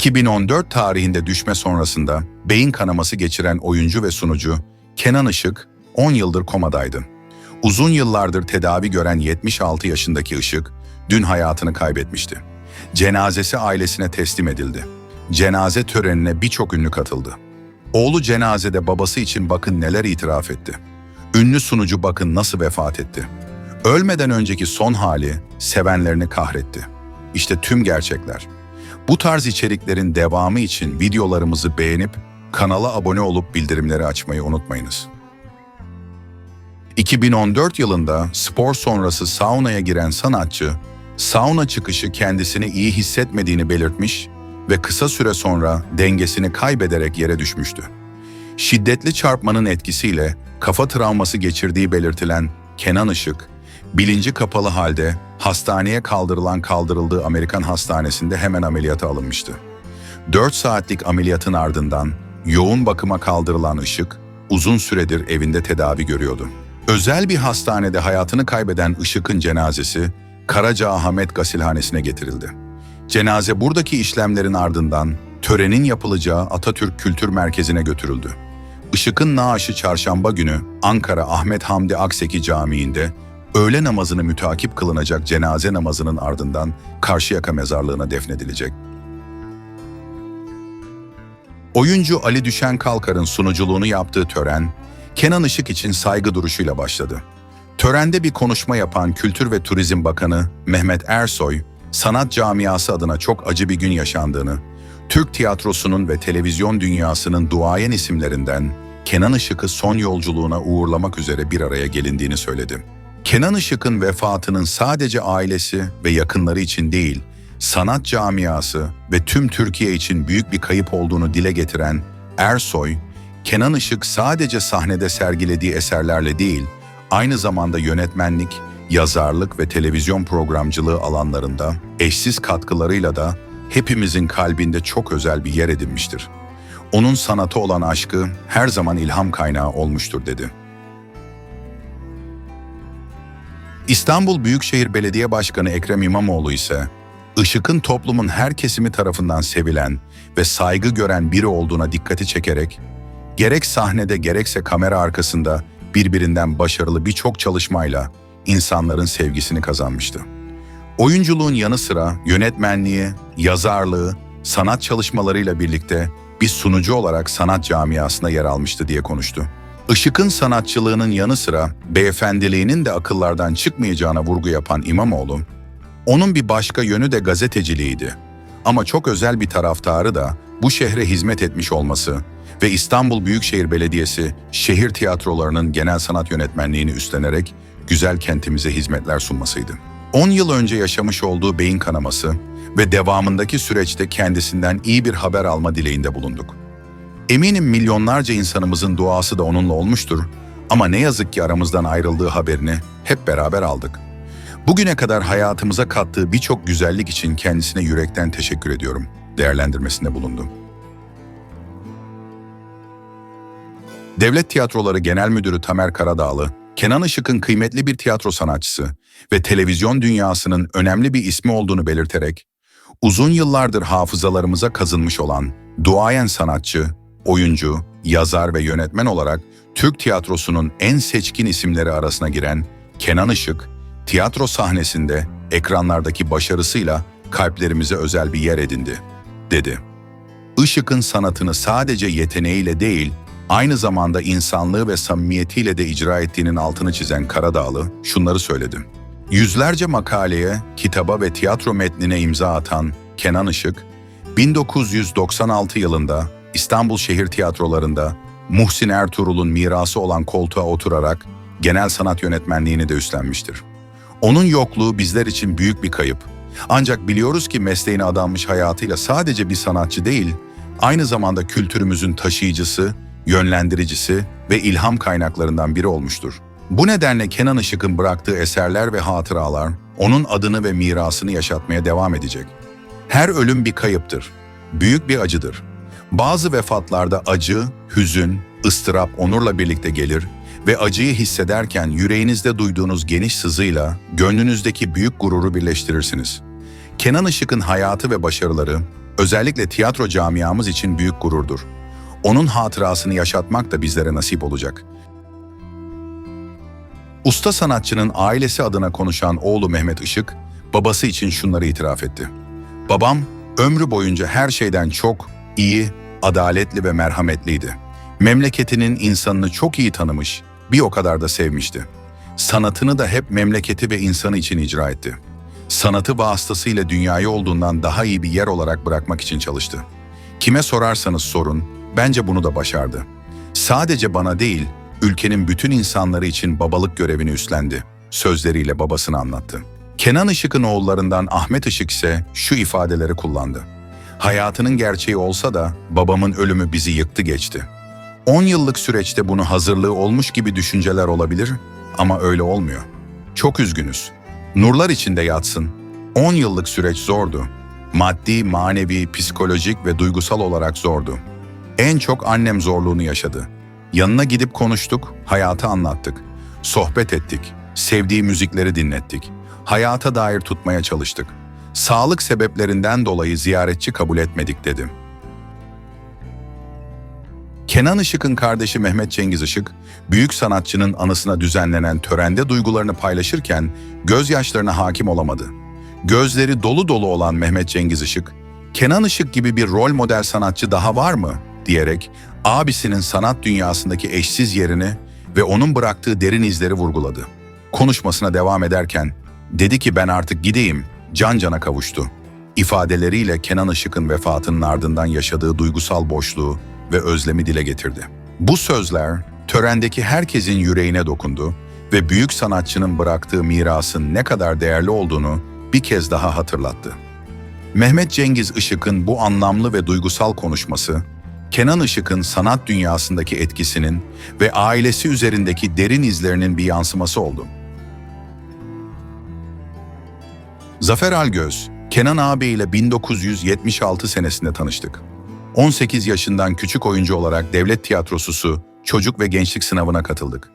2014 tarihinde düşme sonrasında beyin kanaması geçiren oyuncu ve sunucu Kenan Işık 10 yıldır komadaydı. Uzun yıllardır tedavi gören 76 yaşındaki Işık dün hayatını kaybetmişti. Cenazesi ailesine teslim edildi. Cenaze törenine birçok ünlü katıldı. Oğlu cenazede babası için bakın neler itiraf etti. Ünlü sunucu bakın nasıl vefat etti. Ölmeden önceki son hali sevenlerini kahretti. İşte tüm gerçekler. Bu tarz içeriklerin devamı için videolarımızı beğenip kanala abone olup bildirimleri açmayı unutmayınız. 2014 yılında spor sonrası saunaya giren sanatçı, sauna çıkışı kendisini iyi hissetmediğini belirtmiş ve kısa süre sonra dengesini kaybederek yere düşmüştü. Şiddetli çarpmanın etkisiyle kafa travması geçirdiği belirtilen Kenan Işık, bilinci kapalı halde hastaneye kaldırılan kaldırıldığı Amerikan hastanesinde hemen ameliyata alınmıştı. 4 saatlik ameliyatın ardından yoğun bakıma kaldırılan Işık, uzun süredir evinde tedavi görüyordu. Özel bir hastanede hayatını kaybeden Işık'ın cenazesi Karaca Ahmet Gasilhanesi'ne getirildi. Cenaze buradaki işlemlerin ardından törenin yapılacağı Atatürk Kültür Merkezi'ne götürüldü. Işık'ın naaşı çarşamba günü Ankara Ahmet Hamdi Akseki Camii'nde öğle namazını mütakip kılınacak cenaze namazının ardından Karşıyaka mezarlığına defnedilecek. Oyuncu Ali Düşen Kalkar'ın sunuculuğunu yaptığı tören, Kenan Işık için saygı duruşuyla başladı. Törende bir konuşma yapan Kültür ve Turizm Bakanı Mehmet Ersoy, sanat camiası adına çok acı bir gün yaşandığını, Türk tiyatrosunun ve televizyon dünyasının duayen isimlerinden Kenan Işık'ı son yolculuğuna uğurlamak üzere bir araya gelindiğini söyledi. Kenan Işık'ın vefatının sadece ailesi ve yakınları için değil, sanat camiası ve tüm Türkiye için büyük bir kayıp olduğunu dile getiren Ersoy, Kenan Işık sadece sahnede sergilediği eserlerle değil, aynı zamanda yönetmenlik, yazarlık ve televizyon programcılığı alanlarında eşsiz katkılarıyla da hepimizin kalbinde çok özel bir yer edinmiştir. Onun sanata olan aşkı her zaman ilham kaynağı olmuştur dedi. İstanbul Büyükşehir Belediye Başkanı Ekrem İmamoğlu ise Işık'ın toplumun her kesimi tarafından sevilen ve saygı gören biri olduğuna dikkati çekerek gerek sahnede gerekse kamera arkasında birbirinden başarılı birçok çalışmayla insanların sevgisini kazanmıştı. Oyunculuğun yanı sıra yönetmenliği, yazarlığı, sanat çalışmalarıyla birlikte bir sunucu olarak sanat camiasına yer almıştı diye konuştu. Işık'ın sanatçılığının yanı sıra beyefendiliğinin de akıllardan çıkmayacağına vurgu yapan İmamoğlu, onun bir başka yönü de gazeteciliğiydi. Ama çok özel bir taraftarı da bu şehre hizmet etmiş olması ve İstanbul Büyükşehir Belediyesi şehir tiyatrolarının genel sanat yönetmenliğini üstlenerek güzel kentimize hizmetler sunmasıydı. 10 yıl önce yaşamış olduğu beyin kanaması ve devamındaki süreçte kendisinden iyi bir haber alma dileğinde bulunduk. Eminim milyonlarca insanımızın duası da onunla olmuştur ama ne yazık ki aramızdan ayrıldığı haberini hep beraber aldık. Bugüne kadar hayatımıza kattığı birçok güzellik için kendisine yürekten teşekkür ediyorum. Değerlendirmesinde bulundum. Devlet Tiyatroları Genel Müdürü Tamer Karadağlı, Kenan Işık'ın kıymetli bir tiyatro sanatçısı ve televizyon dünyasının önemli bir ismi olduğunu belirterek, uzun yıllardır hafızalarımıza kazınmış olan duayen sanatçı, oyuncu, yazar ve yönetmen olarak Türk tiyatrosunun en seçkin isimleri arasına giren Kenan Işık, tiyatro sahnesinde ekranlardaki başarısıyla kalplerimize özel bir yer edindi, dedi. Işık'ın sanatını sadece yeteneğiyle değil, aynı zamanda insanlığı ve samimiyetiyle de icra ettiğinin altını çizen Karadağlı şunları söyledi. Yüzlerce makaleye, kitaba ve tiyatro metnine imza atan Kenan Işık, 1996 yılında İstanbul Şehir Tiyatrolarında Muhsin Ertuğrul'un mirası olan koltuğa oturarak genel sanat yönetmenliğini de üstlenmiştir. Onun yokluğu bizler için büyük bir kayıp. Ancak biliyoruz ki mesleğine adanmış hayatıyla sadece bir sanatçı değil, aynı zamanda kültürümüzün taşıyıcısı, yönlendiricisi ve ilham kaynaklarından biri olmuştur. Bu nedenle Kenan Işık'ın bıraktığı eserler ve hatıralar onun adını ve mirasını yaşatmaya devam edecek. Her ölüm bir kayıptır, büyük bir acıdır. Bazı vefatlarda acı, hüzün, ıstırap onurla birlikte gelir ve acıyı hissederken yüreğinizde duyduğunuz geniş sızıyla gönlünüzdeki büyük gururu birleştirirsiniz. Kenan Işık'ın hayatı ve başarıları özellikle tiyatro camiamız için büyük gururdur. Onun hatırasını yaşatmak da bizlere nasip olacak. Usta sanatçının ailesi adına konuşan oğlu Mehmet Işık, babası için şunları itiraf etti. Babam ömrü boyunca her şeyden çok iyi, adaletli ve merhametliydi. Memleketinin insanını çok iyi tanımış, bir o kadar da sevmişti. Sanatını da hep memleketi ve insanı için icra etti. Sanatı vasıtasıyla dünyayı olduğundan daha iyi bir yer olarak bırakmak için çalıştı. Kime sorarsanız sorun, bence bunu da başardı. Sadece bana değil, ülkenin bütün insanları için babalık görevini üstlendi. Sözleriyle babasını anlattı. Kenan Işık'ın oğullarından Ahmet Işık ise şu ifadeleri kullandı. Hayatının gerçeği olsa da babamın ölümü bizi yıktı geçti. 10 yıllık süreçte bunu hazırlığı olmuş gibi düşünceler olabilir ama öyle olmuyor. Çok üzgünüz. Nurlar içinde yatsın. 10 yıllık süreç zordu. Maddi, manevi, psikolojik ve duygusal olarak zordu. En çok annem zorluğunu yaşadı. Yanına gidip konuştuk, hayatı anlattık. Sohbet ettik, sevdiği müzikleri dinlettik. Hayata dair tutmaya çalıştık. Sağlık sebeplerinden dolayı ziyaretçi kabul etmedik dedi. Kenan Işık'ın kardeşi Mehmet Cengiz Işık, büyük sanatçının anısına düzenlenen törende duygularını paylaşırken gözyaşlarına hakim olamadı. Gözleri dolu dolu olan Mehmet Cengiz Işık, Kenan Işık gibi bir rol model sanatçı daha var mı? diyerek abisinin sanat dünyasındaki eşsiz yerini ve onun bıraktığı derin izleri vurguladı. Konuşmasına devam ederken, dedi ki ben artık gideyim, can cana kavuştu. İfadeleriyle Kenan Işık'ın vefatının ardından yaşadığı duygusal boşluğu ve özlemi dile getirdi. Bu sözler törendeki herkesin yüreğine dokundu ve büyük sanatçının bıraktığı mirasın ne kadar değerli olduğunu bir kez daha hatırlattı. Mehmet Cengiz Işık'ın bu anlamlı ve duygusal konuşması, Kenan Işık'ın sanat dünyasındaki etkisinin ve ailesi üzerindeki derin izlerinin bir yansıması oldu. Zafer Algöz, Kenan ağabeyiyle 1976 senesinde tanıştık. 18 yaşından küçük oyuncu olarak Devlet Tiyatrosu'su çocuk ve gençlik sınavına katıldık.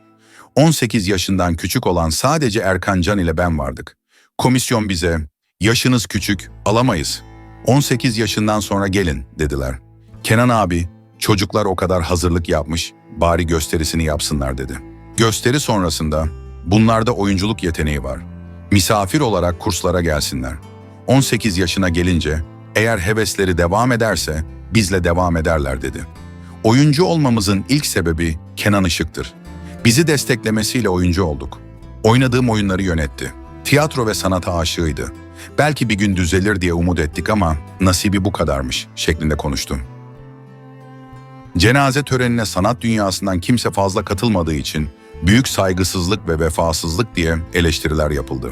18 yaşından küçük olan sadece Erkan Can ile ben vardık. Komisyon bize, yaşınız küçük, alamayız. 18 yaşından sonra gelin dediler. Kenan abi, çocuklar o kadar hazırlık yapmış, bari gösterisini yapsınlar dedi. Gösteri sonrasında, bunlarda oyunculuk yeteneği var. Misafir olarak kurslara gelsinler. 18 yaşına gelince, eğer hevesleri devam ederse, bizle devam ederler dedi. Oyuncu olmamızın ilk sebebi Kenan Işık'tır. Bizi desteklemesiyle oyuncu olduk. Oynadığım oyunları yönetti. Tiyatro ve sanata aşığıydı. Belki bir gün düzelir diye umut ettik ama nasibi bu kadarmış şeklinde konuştum. Cenaze törenine sanat dünyasından kimse fazla katılmadığı için büyük saygısızlık ve vefasızlık diye eleştiriler yapıldı.